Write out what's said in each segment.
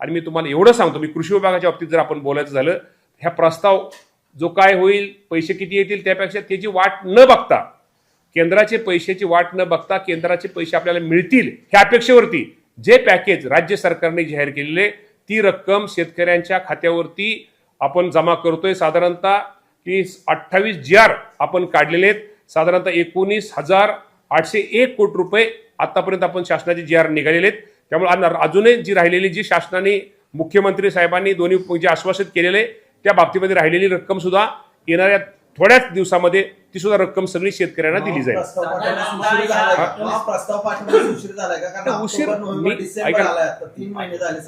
आणि मी तुम्हाला एवढं सांगतो मी कृषी विभागाच्या बाबतीत जर आपण बोलायचं झालं ह्या प्रस्ताव जो काय होईल पैसे किती येतील त्यापेक्षा त्याची वाट न बघता केंद्राचे पैशाची वाट न बघता केंद्राचे पैसे आपल्याला मिळतील ह्या अपेक्षेवरती जे पॅकेज राज्य सरकारने जाहीर केलेले ती रक्कम शेतकऱ्यांच्या खात्यावरती आपण जमा करतोय. साधारणतः की अठ्ठावीस जी आर आपण काढलेले आहेत. साधारणतः एकोणीस हजार आठशे एक कोटी रुपये आतापर्यंत आपण शासनाचे जी आर निघालेले आहेत. त्यामुळे अजूनही जी राहिलेली जी शासनाने मुख्यमंत्री साहेबांनी दोन्ही जे आश्वासित केलेले त्या बाबतीमध्ये राहिलेली रक्कम सुद्धा येणाऱ्या थोड्याच दिवसामध्ये ती सुद्धा रक्कम सगळी शेतकऱ्यांना दिली जाईल. उशीर नोव्हेंबर,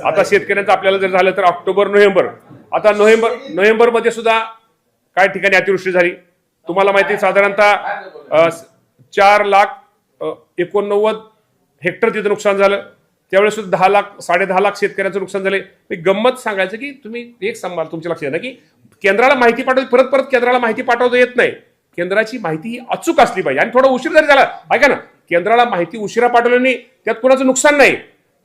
आता शेतकऱ्यांचं आपल्याला जर झालं तर ऑक्टोबर नोव्हेंबर. आता नोव्हेंबर नोव्हेंबरमध्ये सुद्धा काय ठिकाणी अतिवृष्टी झाली? तुम्हाला माहिती आहे, साधारणतः चार लाख एकोणनव्वद हेक्टर तिथं नुकसान झालं. त्यावेळेस सुद्धा दहा लाख साडे दहा लाख शेतकऱ्यांचं नुकसान झाले. मी गंमत सांगायचं की तुम्ही एक सांभाळ तुमच्या लक्षात ना की केंद्राला माहिती पाठवली परत परत केंद्राला माहिती पाठवता येत नाही. केंद्राची माहिती ही अचूक असली पाहिजे. आणि थोडा उशीर जरी झाला ऐका ना केंद्राला माहिती उशिरा पाठवल्याने त्यात कोणाचं नुकसान नाही.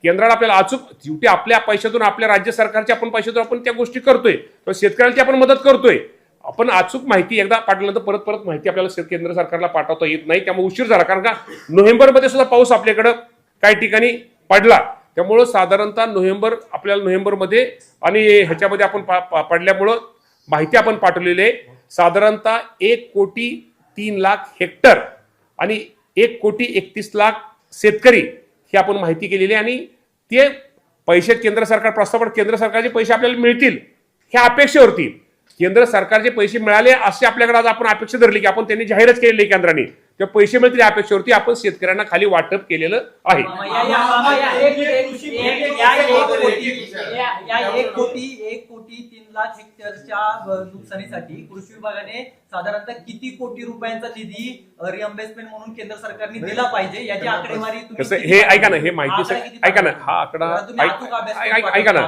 केंद्राला आपल्याला अचूक शेवटी आपल्या पैशातून आपल्या राज्य सरकारच्या आपण पैशातून आपण त्या गोष्टी करतोय. किंवा शेतकऱ्यांची आपण मदत करतोय. आपण अचूक माहिती एकदा पाठवल्यानंतर परत परत माहिती आपल्याला केंद्र सरकारला पाठवता येत नाही. त्यामुळे उशीर झाला. कारण का नोव्हेंबरमध्ये सुद्धा पाऊस आपल्याकडं. काही ठिकाणी पडला. त्यामुळं साधारणतः नोव्हेंबर आपल्याला नोव्हेंबरमध्ये आणि ह्याच्यामध्ये आपण पा- पा- पडल्यामुळं माहिती आपण पाठवलेली आहे. साधारणतः एक कोटी तीन लाख हेक्टर आणि एक कोटी एकतीस लाख शेतकरी ही आपण माहिती केलेली आहे. आणि ते पैसे केंद्र सरकार प्रस्ताव केंद्र सरकारचे पैसे आपल्याला मिळतील ह्या अपेक्षेवरती. केंद्र सरकारचे पैसे मिळाले असे आपल्याकडे आज आपण अपेक्षा धरली की आपण त्यांनी जाहीरच केलेली आहे केंद्राने. ते पैसे मिळतील या अपेक्षेवरती आपण शेतकऱ्यांना खाली वाटप केलेलं आहे या एक कोटी एक कोटी तीन लाख हेक्टरच्या नुकसानीसाठी कृषी विभागाने साधारणतः किती कोटी रुपयांचा निधी रिअम्बेसमेंट म्हणून केंद्र सरकारने दिला पाहिजे याची आकडेवारी कसं हे? ऐका ना हे माहिती ऐका ना? हा आकडा ऐक- ना.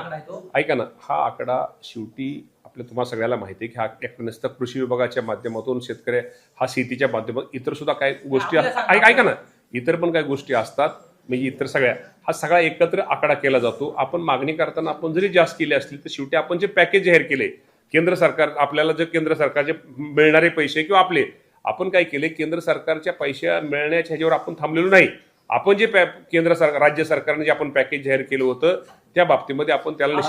ऐका ना हा आकडा शेवटी आपल्या तुम्हाला सगळ्याला माहिती आहे की हा एक नसतं कृषी विभागाच्या माध्यमातून शेतकरी हा शेतीच्या माध्यमातून इतर सुद्धा काही गोष्टी ऐका ना इतर पण काही गोष्टी असतात म्हणजे इतर सगळ्या. हा सगळा एकत्र आकडा केला जातो. आपण मागणी करताना आपण जरी जास्त केली असली तर शेवटी आपण जे पॅकेज जाहीर केले केंद्र सरकार आपल्याला जे केंद्र सरकारचे मिळणारे पैसे किंवा आपले आपण काय केले? केंद्र सरकारच्या पैसे मिळण्याच्या ह्याच्यावर आपण थांबलेलो नाही. आपण जे केंद्र सरकार राज्य सरकारने जे आपण पॅकेज जाहीर केलं होतं त्या बाबतीमध्ये आपण त्याला?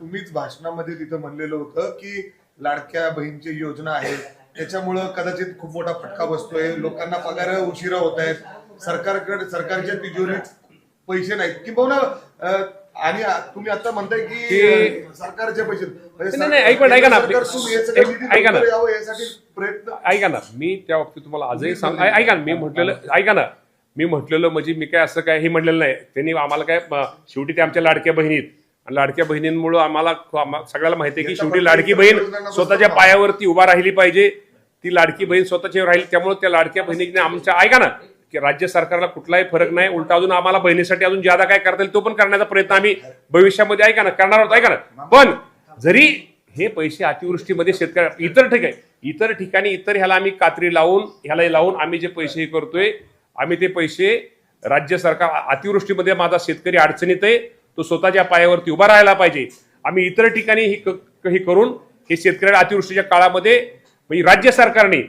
तुम्हीच भाषणामध्ये तिथं म्हणलेलं होतं की लाडक्या बहीणची योजना आहे त्याच्यामुळं कदाचित खूप मोठा फटका बसतोय. लोकांना पगार उशिरा होत आहेत. सरकारकडे सरकारच्या तिजोरीत पैसे नाहीत. किंवा आणि तुम्ही आता म्हणताय की सरकारचे पैसे. म्हणजे नाही, नाही, ऐक ना. हे सगळं निधी ऐका ना. लवकर यावं यासाठी प्रयत्न ऐका ना. मी त्या बाबतीत तुम्हाला आजही सांग ऐ- ऐका ना. मी म्हटलेलं ऐका ना. मी म्हटलेलं म्हणजे मी काय असं काय हे म्हटलेलं नाही. त्यांनी आम्हाला काय म, शेवटी ते आमच्या लाडक्या बहिणीत. आणि लाडक्या बहिणींमुळं आम्हाला आम्हा- सगळ्याला माहिती आहे की शेवटी लाडकी बहीण स्वतःच्या पायावरती उभा राहिली पाहिजे. ती लाडकी बहीण स्वतःच्या राहील त्यामुळे त्या लाडक्या बहिणीने आमच्या ऐका ना की राज्य सरकारला कुठलाही फरक नाही उलटा अजून आम्हाला बहिणीसाठी अजून ज्यादा काय करता येईल तो पण करण्याचा प्रयत्न आम्ही भविष्यामध्ये ऐका ना करणार आहोत ऐका ना. पण जरी हे पैसे अतिवृष्टीमध्ये शेतकऱ्या इतर ठिकाणी इतर ठिकाणी इतर ह्याला आम्ही कात्री लावून ह्याला लावून आम्ही जे पैसे हे करतोय आम्ही ते पैसे राज्य सरकार अतिवृष्टीमध्ये माझा शेतकरी अडचणीत आहे तो स्वतःच्या पायावरती उभा राहायला पाहिजे. आम्ही इतर ठिकाणी ही क- हे करून हे शेतकऱ्याला अतिवृष्टीच्या काळामध्ये म्हणजे राज्य सरकारने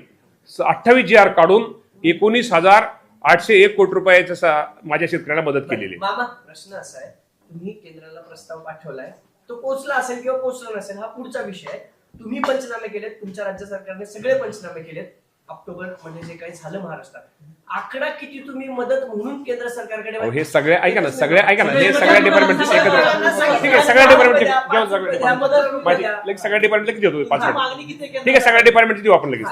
अठ्ठावीस जी आर काढून एकोणीस हजार आठशे एक कोटी रुपयाच्या सा- माझ्या शेतकऱ्याला मदत केलेली आहे. मामा प्रश्न असा आहे. तुम्ही केंद्राला प्रस्ताव पाठवलाय. तो पोचला असेल किंवा पोचला नसेल हा पुढचा विषय आहे. तुम्ही पंचनामे केलेत तुमच्या राज्य सरकारने सगळे पंचनामे केलेत. ऑक्टोबरमध्ये जे काही झालं महाराष्ट्रात. आकडा किती तुम्ही मदत म्हणून केंद्र सरकारकडे हे सगळे ऐका ना सगळे ऐका ना हे सगळ्या डिपार्टमेंट एकत्र ठीक आहे सगळ्या डिपार्टमेंट घेऊन सगळं माझी लगेच सगळ्या डिपार्टमेंट लगेच देतो पाच मिनिट. ठीक आहे सगळ्या डिपार्टमेंट देऊ आपण लगेच.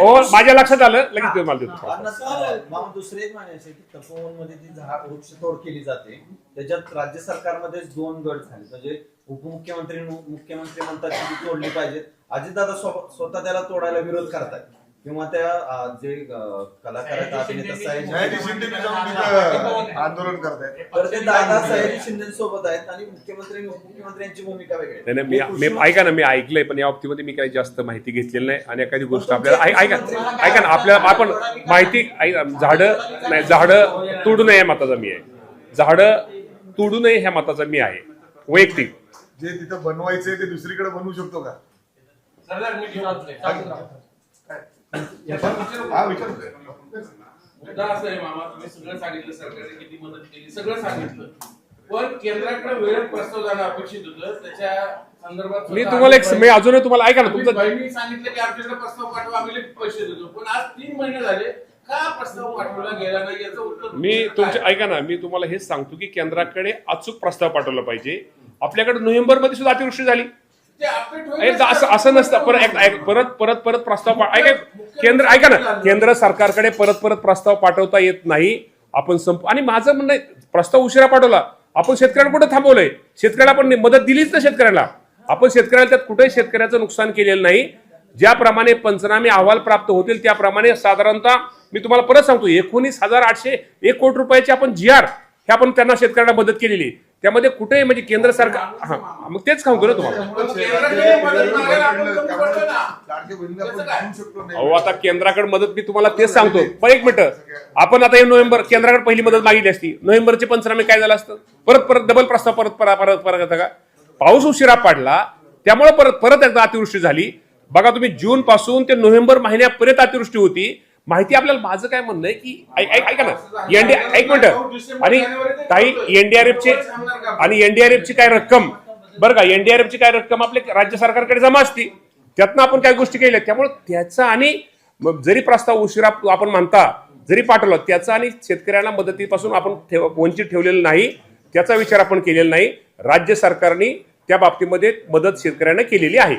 हो माझ्या लक्षात आलं लगेच देऊ मला देतो. मामा दुसरे एक म्हणायचे की तपोवनमध्ये जी झाड वृक्षतोड केली जाते त्याच्यात राज्य सरकारमध्ये दोन गट झाले. म्हणजे उपमुख्यमंत्री आणि मुख्यमंत्री म्हणतात की ती तोडली पाहिजेत. अजितदादा स्व- स्वतः त्याला तोडायला विरोध करतात किंवा त्या अं, जे अं, कलाकार आहेत अभिनेता जयंती साहेब शिंदे बी जाऊन तिथं आंदोलन करतायत तर ते दादा साहेब शिंदे सोबत आहेत आणि मुख्यमंत्री आणि उपमुख्यमंत्र्यांची भूमिका वेगळी. आहे. नाही नाही मी मी ऐका ना मी ऐकलंय पण या बाबतीमध्ये मी काही जास्त माहिती घेतलेली नाही आणि एखादी गोष्ट आपल्याला ऐ- ऐका ऐका ना आपल्याला आपण माहिती झाडं नाही झाडं तोडू नये मताचा मी आहे. झाडं तोडू नये ह्या मताचा मी आहे. वैयक्तिक. जे तिथं बनवायचंय ते दुसरीकडे बनवू शकतो का? हा मुद्दा असं आहे मामा तुम्ही सगळं सांगितलं सरकारने किती मदत केली सगळं सांगितलं. पण केंद्राकडे वेळेत प्रस्ताव जाणं अपेक्षित होतं. त्याच्या संदर्भात मी तुम्हाला एक मी अजूनही तुम्हाला ऐका ना तुमचं बहिणी सांगितलं की आमच्याकडे प्रस्ताव पाठवा आम्ही लगेच पैसे देतो. पण आज तीन महिने झाले का प्रस्ताव पाठवला गेला नाही याचं उत्तर मी? तुमच्या ऐका ना मी तुम्हाला हेच सांगतो की केंद्राकडे अचूक प्रस्ताव पाठवला पाहिजे. आपल्याकडे नोव्हेंबरमध्ये सुद्धा अतिवृष्टी झाली. असं असं नसतं. परत परत परत परत प्रस्ताव ऐका केंद्र ऐका ना. केंद्र सरकारकडे परत परत प्रस्ताव पाठवता येत नाही. आपण संप आणि माझं म्हणणं प्रस्ताव उशिरा पाठवला. आपण शेतकऱ्यांना कुठे थांबवलंय? शेतकऱ्याला आपण मदत दिलीच ना शेतकऱ्याला. आपण शेतकऱ्याला त्यात कुठेही शेतकऱ्याचं नुकसान केलेलं नाही. ज्याप्रमाणे पंचनामे अहवाल प्राप्त होतील त्याप्रमाणे साधारणतः मी तुम्हाला परत सांगतो एकोणीस हजार आठशे एक कोटी रुपयाचे आपण जी आर हे आपण त्यांना शेतकऱ्यांना मदत केलेली. त्यामध्ये कुठेही म्हणजे केंद्र सरकार हा मग तेच सांगतो ना तुम्हाला. कमी? घेऊ शकतो अहो आता केंद्राकडे मदत मी तुम्हाला तेच सांगतो. पण एक मिनिट. आपण आता हे नोव्हेंबर केंद्राकडे पहिली मदत मागितली असती. नोव्हेंबरचे पंचनामे काय झालं असतं? परत परत डबल प्रस्ताव परत परत परत का? पाऊस उशिरा पडला. त्यामुळे परत परत एकदा अतिवृष्टी झाली. बघा तुम्ही जून पासून ते नोव्हेंबर महिन्यापर्यंत अतिवृष्टी होती. माहिती आपल्याला माझं काय म्हणणं आहे की ऐका ना. एनडी एक मिनिट. आणि काही एनडीआरएफचे आणि एनडीआरएफची काय रक्कम? बरं का एनडीआरएफची काय रक्कम आपल्या राज्य सरकारकडे जमा असती? त्यातनं आपण काही गोष्टी केल्या? त्यामुळे त्याचा आणि जरी प्रस्ताव उशिरा आपण म्हणता जरी पाठवला त्याचा आणि शेतकऱ्यांना मदतीपासून आपण ठेव वंचित ठेवलेलं नाही त्याचा विचार आपण केलेला नाही. राज्य सरकारने त्या बाबतीमध्ये मदत शेतकऱ्यांना केलेली आहे.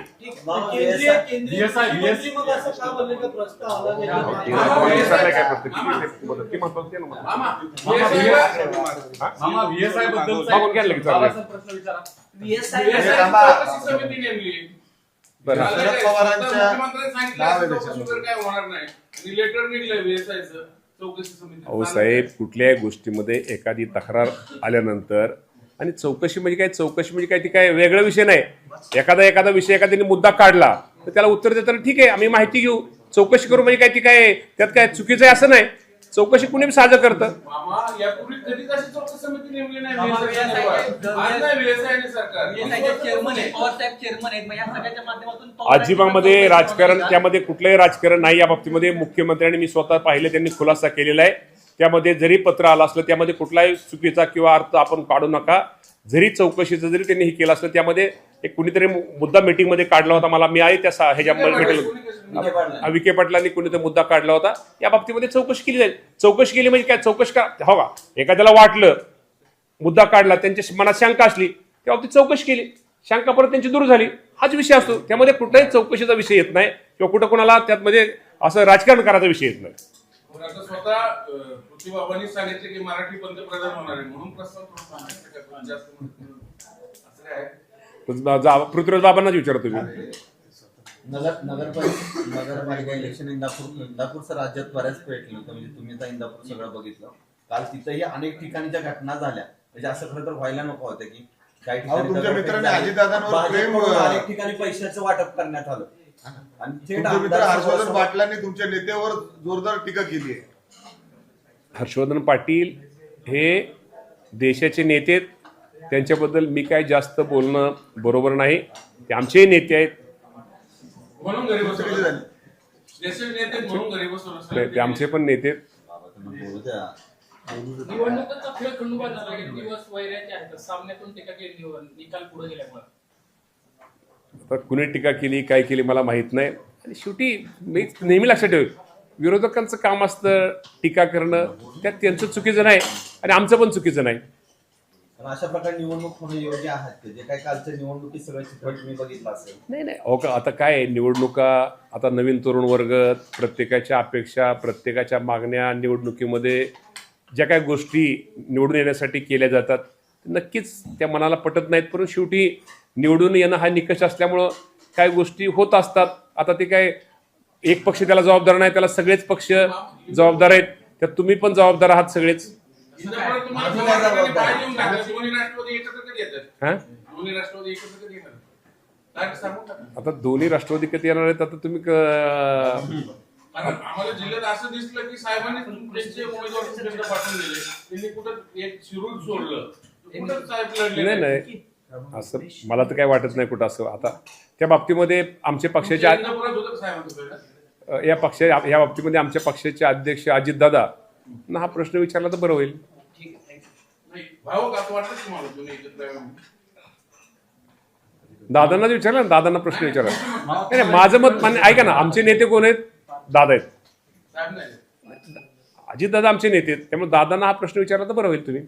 अहो साहेब कुठल्याही गोष्टीमध्ये एखादी तक्रार आल्यानंतर आणि चौकशी म्हणजे काय? चौकशी म्हणजे काय? ती काय वेगळा विषय नाही. एखादा एखादा विषय एखाद्याने मुद्दा काढला तर त्याला उत्तर देताना ठीक आहे आम्ही माहिती घेऊ. चौकशी करू म्हणजे काय? ती काय त्यात काय चुकीचं आहे असं नाही. चौकशी कुणी साजं करतं. अजिबामध्ये राजकारण त्यामध्ये कुठलंही राजकारण नाही या बाबतीमध्ये. मुख्यमंत्र्यांनी मी स्वतः पाहिलं त्यांनी खुलासा केलेला आहे. त्यामध्ये जरी पत्र आलं असलं त्यामध्ये कुठलाही चुकीचा किंवा अर्थ आपण काढू नका. जरी चौकशीचं जरी त्यांनी हे केलं असलं त्यामध्ये एक कुणीतरी मुद्दा मीटिंगमध्ये काढला होता. मला मी आहे त्या ह्याच्या भेटेल. विखे पाटला. विखे पाटलांनी कुणीतरी मुद्दा काढला होता. या बाबतीमध्ये चौकशी केली जाईल. चौकशी केली म्हणजे काय? चौकशी का हो का? एखाद्याला वाटलं मुद्दा काढला त्यांच्या मनात शंका असली त्या बाबतीत चौकशी केली. शंका परत त्यांची दूर झाली. हाच विषय असतो. त्यामध्ये कुठल्याही चौकशीचा विषय येत नाही किंवा कुठं कोणाला त्यामध्ये असं राजकारण करायचा विषय येत नाही. पण आता स्वतः पृथ्वीबाबांनी सांगितले की मराठी पंतप्रधान होणार आहे म्हणून प्रस्ताव थोडा जास्त पृथ्वीराज बाबांनाच विचारा तुम्ही नगर नगरपालिका नगरपालिका इलेक्शन इंदापूर इंदापूरचं राज्यात बऱ्याच पेटलं होतं. म्हणजे तुम्ही तर इंदापूर सगळं बघितलं. काल तिथंही अनेक ठिकाणी ज्या घटना झाल्या म्हणजे असं खरं तर व्हायला नको होतं की काही दगडफेक झाली. भाजपकडून अनेक ठिकाणी पैशाचं वाटप करण्यात आलं. तुमचे मित्र आमदार हर्षवर्धन पाटलांनी तुमच्या नेत्यावर जोरदार टीका केली आहे हर्षवर्धन पाटील हे देशाचे नेते आहेत. त्यांच्याबद्दल मी काय जास्त बोलणं बरोबर नाही ते आमचेही नेते आहेत म्हणून घरी किती बसवलं झाली? देशाचे नेते म्हणून घरी बसवलं ते ते आमचे पण नेते आहेत. बाबा, तुम्ही बोलू द्या. निवडणुकीचा खेळ खंडोबा झाला एक दिवस वैराचे आहेत सामन्यातून टीका केली निकाल पुढे गेल्यामुळे आता कुणी टीका केली काय केली मला माहीत नाही. आणि शेवटी मी नेहमी लक्षात ठेव विरोधकांचं काम असतं टीका करणं त्यात त्यांचं चुकीचं नाही आणि आमचं पण चुकीचं नाही. पण अशा प्रकारे निवडणूक होणं योग्य आहेत ते. जे काही कालच्या निवडणुकीत सगळं चित्रपट मी बघितलं असेल. नाही नाही. हो का आता काय आहे, निवडणुका आता नवीन तरुण वर्ग प्रत्येकाच्या अपेक्षा प्रत्येकाच्या मागण्या निवडणुकीमध्ये ज्या काही गोष्टी निवडून येण्यासाठी केल्या जातात नक्कीच त्या मनाला पटत नाहीत. परंतु शेवटी निवडून येणं हा निकष असल्यामुळं काही गोष्टी होत असतात. आता ते काय एक पक्ष त्याला जबाबदार नाही त्याला सगळेच पक्ष जबाबदार आहेत. त्यात तुम्ही पण जबाबदार आहात सगळेच. आता दोन्ही राष्ट्रवादी कधी येणार आहेत? आता तुम्ही क- आम्हाला जिल्ह्यात असं दिसलं की साहेबांनी उमेदवार पाठवून दिले त्यांनी कुठं एक शिरूर सोडलं नाही नाही. असं मला तर काय वाटत नाही कुठं असं. आता त्या बाबतीमध्ये आमच्या पक्षाचे या पक्ष या बाबतीमध्ये आमच्या पक्षाचे अध्यक्ष अजितदादा ना हा प्रश्न विचारला तर बरं होईल. ठीक आहे थँक्यू नाही भाऊ का वाटतं तुम्हाला तुम्ही एकत्र येऊन? दादांनाच विचारला ना दादांना प्रश्न विचारला. नाही नाही, माझं मत मान्य ऐका ना आमचे नेते कोण आहेत? दादा आहेत. साहेब नाही. अजितदादा आमचे नेते आहेत. त्यामुळे दादांना हा प्रश्न विचारला तर बरं होईल तुम्ही.